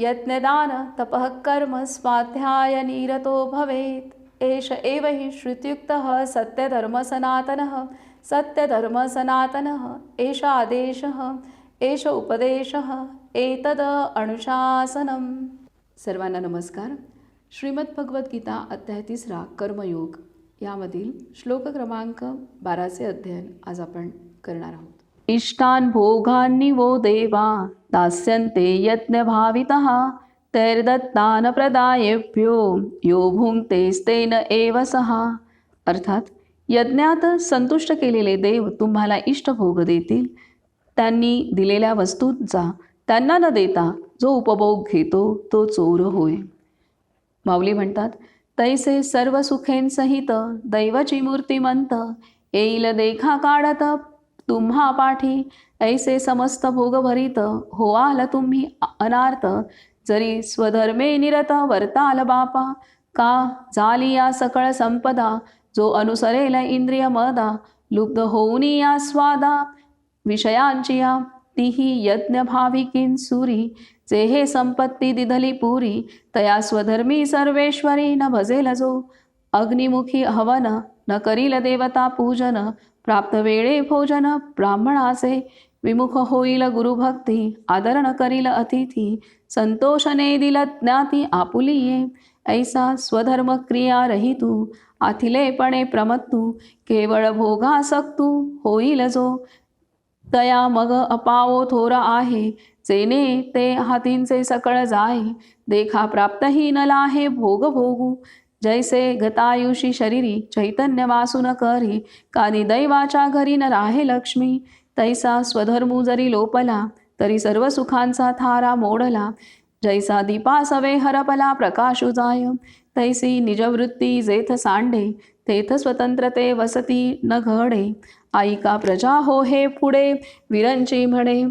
यज्ञदान तपः कर्म स्वाध्याय निरतो भवेत्। एष एव हि श्रुत्युक्तः सत्यधर्मसनातनः सत्यधर्मसनातनः एष आदेशः एष उपदेशः एतद अनुशासनम। सर्वांना नमस्कार। श्रीमद्भगवद्गीता अध्याय तिसरा कर्मयोग. यामधील श्लोक क्रमांक बाराचे अध्ययन आज आपण करणार आहोत. इष्टान भोगान्नि वो देवा दास्यन्ते यज्ञभावितः तैर्दत्तान प्रदायेभ्यो यो भुंक्तेस्तेन एव सहा अर्थात यज्ञात संतुष्ट केलेले देव तुम्हाला इष्टभोग देतील. त्यांनी दिलेल्या वस्तूंचा त्यांना न देता जो उपभोग घेतो तो चोर होय. माऊली म्हणतात तैसे सर्व सुखेंसहित दैवची मूर्तिमंत येईल देखा काढत तुम्हा पाठी ऐसे समस्त भोग भरित होआल तुम्ही अनार्थ जरी स्वधर्मे निरत वर्ताल बापा. का झाली या सकळ संपदा जो अनुसरेल इंद्रिय मदा. लुब्ध होऊन या स्वादा. विषयांची या तिही यज्ञ भाविकीन सुरी जे हे संपत्ती दिधली पुरी तया स्वधर्मी सर्वेश्वरी न भजेल जो. अग्निमुखी हवन न करील देवता पूजन. प्राप्त वेळे भोजन ब्राह्मणाचे विमुख होईल गुरुभक्ती आदरण करील अतिथी संतोषने दिल ज्ञाती आपुलिये ऐसा स्वधर्म क्रिया रहितू आथिलेपणे प्रमत्तू केवळ भोगासक्तू होईल जो तया मग अपावो थोर आहे जेने ते हातींचे सकळ जाय देखा प्राप्तही नला आहे भोग भोगू जैसे गतायुषी शरीरी चैतन्य वासून करी कानी दैवाच्या घरी न राहे लक्ष्मी तैसा स्वधर्मू जरी लोपला तरी सर्व सुखांचा थारा मोडला. जैसा दीपासवे हरपला प्रकाशु जाय तैसी निजवृत्ती जेथ सांडे तेथ स्वतंत्रते वसती न घडे. आईका प्रजा हो हे पुढे विरंची म्हणे.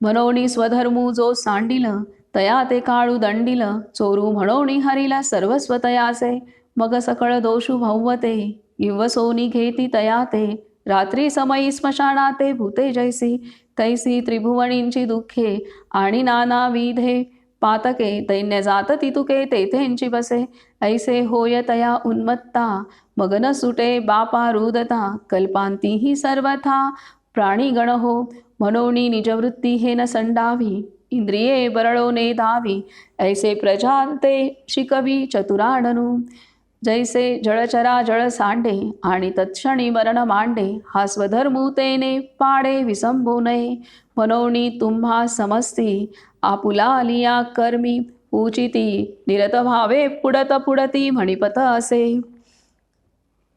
मनोनी स्वधर्मू जो सांडिल तया ते काळू दंडिल चोरू म्हणोनी हरिला सर्वस्व तयासे मग सकळ दोषू भवते युवसोनी घेती तया ते. रात्री समयी स्मशानाते भूते जैसी तैसी त्रिभुवनींची दुःखे आणि नाना विधे. पातके दैन्य जात तितुके तेथेंची बसे. ऐसे होय तया उन्मत्ता मगन सुटे बापा रुदता. कल्पांतीही सर्वथा प्राणीगण हो. मनोनी निजवृत्ती हे न संडावी. इंद्रिये बरळोने धावी ऐसे प्रजांते शिकवी चतुराडनू जैसे जळचरा जळ सांडे आणि तत्क्षणी मरण मांडे हा स्वधर्मूतेने पाडे विसंभू नये मनोनी तुम्हा समस्ती आपुला आलिया कर्मी पूजिती निरत भावे पुडत पुडती म्हणिपत असे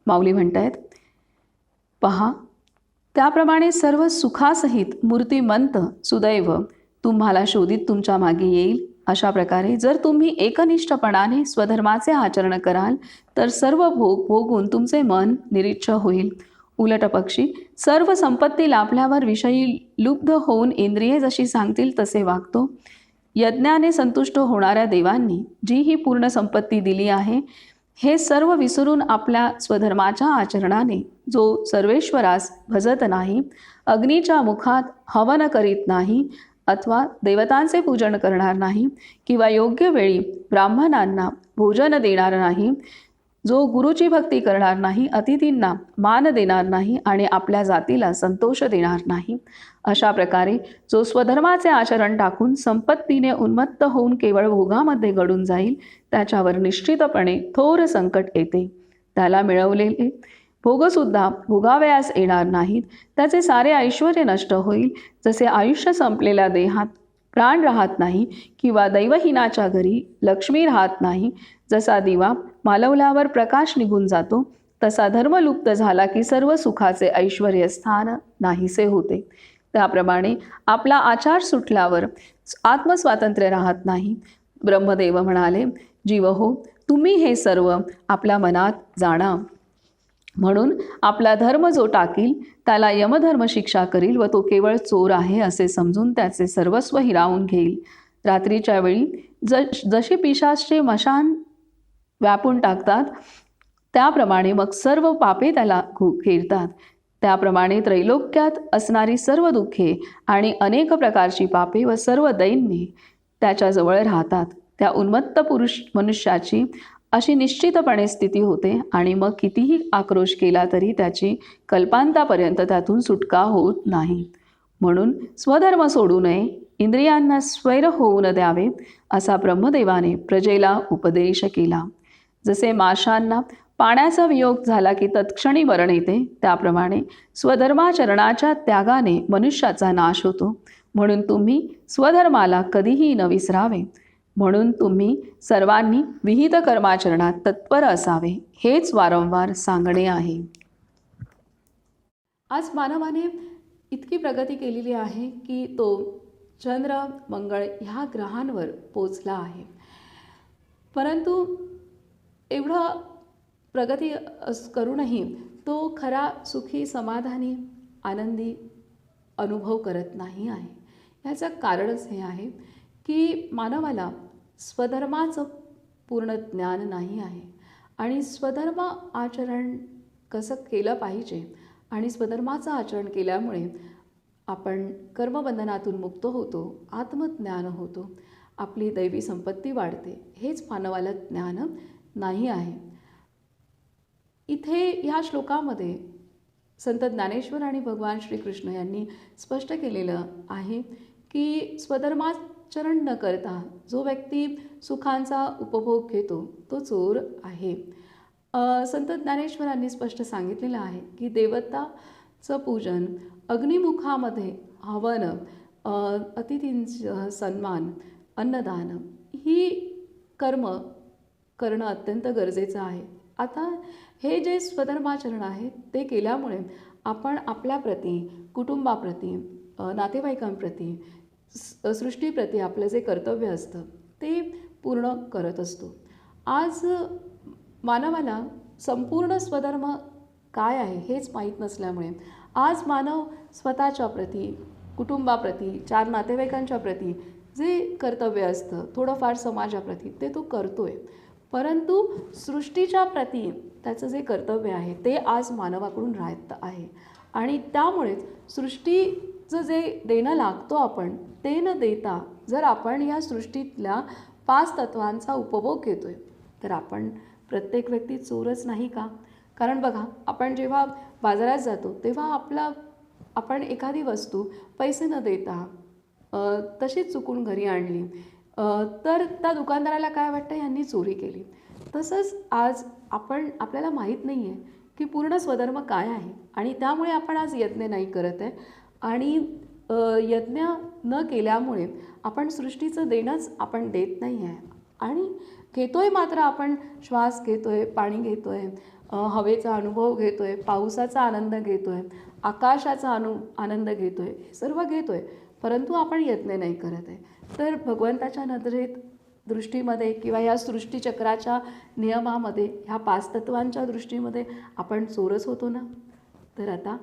माऊली म्हणतायत पहा त्याप्रमाणे सर्व सुखासहित मूर्तिमंत सुदैव तुम्हाला शोधित तुमच्या मागे येईल. अशा प्रकारे जर तुम्ही एकनिष्ठपणाने स्वधर्माचे आचरण कराल तर सर्व भोग भोगून तुमचे मन निरीच्छ होईल. उलट पक्षी सर्व संपत्ती लाभल्यावर विषयी लुब्ध होऊन इंद्रिये जशी सांगतील तसे वागतो. यज्ञाने संतुष्ट होणाऱ्या देवांनी जी ही पूर्ण संपत्ती दिली आहे हे सर्व विसरून आपल्या स्वधर्माच्या आचरणाने जो सर्वेश्वरास भजत नाही अग्नीच्या मुखात हवन करीत नाही अथवा देवतांचे पूजन करणार नाही किंवा योग्य वेळी ब्राह्मणांना भोजन देणार नाही जो गुरुची भक्ती करणार नाही अतिथींना मान देणार नाही आणि आपल्या जातीला संतोष देणार नाही अशा प्रकारे जो स्वधर्माचे आचरण टाकून संपत्तीने उन्मत्त होऊन केवळ भोगामध्ये घडून जाईल त्याच्यावर निश्चितपणे थोर संकट येते. त्याला मिळवलेले भोगसुद्धा भोगावयास येणार नाहीत. त्याचे सारे ऐश्वर नष्ट होईल. जसे आयुष्य संपलेल्या देहात प्राण राहत नाही किंवा दैवहीनाच्या घरी लक्ष्मी राहत नाही जसा दिवा मालवल्यावर प्रकाश निघून जातो तसा धर्मलुप्त झाला की सर्व सुखाचे ऐश्वर स्थान नाहीसे होते. त्याप्रमाणे आपला आचार सुटल्यावर आत्मस्वातंत्र्य राहत नाही. ब्रह्मदेव म्हणाले जीव हो तुम्ही हे सर्व आपल्या मनात जाणा. म्हणून आपला धर्म जो टाकील त्याला यमधर्म शिक्षा करील व तो केवळ चोर आहे असे समजून त्याचे सर्वस्व हिरावून घेईल. रात्रीच्या वेळी ज जशी पिशाचे मशान व्यापून टाकतात त्याप्रमाणे मग सर्व पापे त्याला घु घेरतात. त्याप्रमाणे त्रैलोक्यात असणारी सर्व दुःखे आणि अनेक प्रकारची पापे व सर्व दैन्ये त्याच्याजवळ राहतात. त्या उन्मत्त पुरुष मनुष्याची अशी निश्चितपणे स्थिती होते आणि मग कितीही आक्रोश केला तरी त्याची कल्पांतापर्यंत त्यातून सुटका होत नाही. म्हणून स्वधर्म सोडू नये इंद्रियांना स्वैर होऊ न द्यावे असा ब्रह्मदेवाने प्रजेला उपदेश केला. जसे माशांना पाण्याचा वियोग झाला की तत्क्षणी मरण येते त्याप्रमाणे स्वधर्माचरणाच्या त्यागाने मनुष्याचा नाश होतो. म्हणून तुम्ही स्वधर्माला कधीही न विसरावे. म्हणून तुम्ही सर्वांनी विहित कर्माचरणात तत्पर असावे हेच वारंवार सांगणे आहे. आज मानवाने इतकी प्रगती केलेली आहे की तो चंद्र मंगळ ह्या ग्रहांवर पोचला आहे. परंतु एवढं प्रगती अस करूनही तो खरा सुखी समाधानी आनंदी अनुभव करत नाही आहे. ह्याचं कारणच हे आहे की मानवाला स्वधर्माचं पूर्ण ज्ञान नाही आहे. आणि स्वधर्म आचरण कसं केलं पाहिजे आणि स्वधर्माचं आचरण केल्यामुळे आपण कर्मबंधनातून मुक्त होतो आत्मज्ञान होतो आपली दैवी संपत्ती वाढते हेच मानवाला ज्ञान नाही आहे. इथे ह्या श्लोकामध्ये संत ज्ञानेश्वर आणि भगवान श्रीकृष्ण यांनी स्पष्ट केलेलं आहे की स्वधर्माचरण न करता जो व्यक्ती सुखांचा उपभोग घेतो तो चोर आहे. संत ज्ञानेश्वरांनी स्पष्ट सांगितलेलं आहे की देवताचं पूजन अग्निमुखामध्ये हवन अतिथींचं सन्मान अन्नदान ही कर्म करणं अत्यंत गरजेचं आहे. आता हे जे स्वधर्माचरण आहे ते केल्यामुळे आपण आपल्याप्रती कुटुंबाप्रती नातेवाईकांप्रती सृष्टीप्रती आपलं जे कर्तव्य असतं ते पूर्ण करत असतो. आज मानवाला संपूर्ण स्वधर्म काय आहे हेच माहीत नसल्यामुळे आज मानव स्वतःच्या प्रती कुटुंबाप्रती चार नातेवाईकांच्या प्रती जे कर्तव्य असतं थोडंफार समाजाप्रती ते तो करतो आहे परंतु सृष्टीच्या प्रती त्याचं जे कर्तव्य आहे ते आज मानवाकडून राहत आहे. आणि त्यामुळेच सृष्टी जे देणं लागतो आपण ते न देता जर आपण या सृष्टीतल्या पाच तत्वांचा उपभोग घेतो आहे तर आपण प्रत्येक व्यक्ती चोरच नाही का? कारण बघा आपण जेव्हा बाजारात जातो तेव्हा आपला आपण एखादी वस्तू पैसे न देता तशीच चुकून घरी आणली तर त्या दुकानदाराला काय वाटतं? यांनी चोरी केली. तसंच आज आपण आपल्याला माहीत नाही आहे की पूर्ण स्वधर्म काय आहे आणि त्यामुळे आपण आज यत्न नाही करत आहे. आणि यज्ञ न केल्यामुळे आपण सृष्टीचं देणंच आपण देत नाही आहे आणि घेतो आहे मात्र आपण श्वास घेतो आहे पाणी घेतो आहे हवेचा अनुभव घेतो आहे पावसाचा आनंद घेतो आहे आकाशाचा अनु आनंद घेतो आहे हे सर्व घेतो आहे परंतु आपण यत्न नाही करत आहे. तर भगवंताच्या नजरेत दृष्टीमध्ये किंवा या सृष्टीचक्राच्या नियमामध्ये ह्या पाच तत्वांच्या दृष्टीमध्ये आपण चोरच होतो ना? तर आता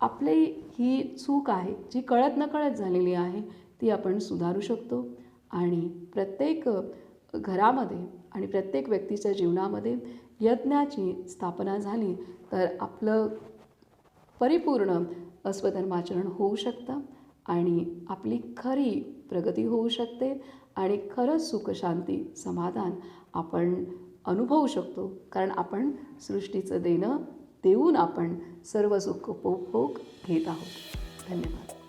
आपली ही चूक आहे जी कळत नकळत झालेली आहे ती आपण सुधारू शकतो. आणि प्रत्येक घरामध्ये आणि प्रत्येक व्यक्तीच्या जीवनामध्ये यज्ञाची स्थापना झाली तर आपलं परिपूर्ण स्वधर्माचरण होऊ शकतं आणि आपली खरी प्रगती होऊ शकते आणि खरंच सुखशांती समाधान आपण अनुभवू शकतो. कारण आपण सृष्टीचं देणं देऊन आपण सर्व सुख उपभोग घेत आहोत. धन्यवाद.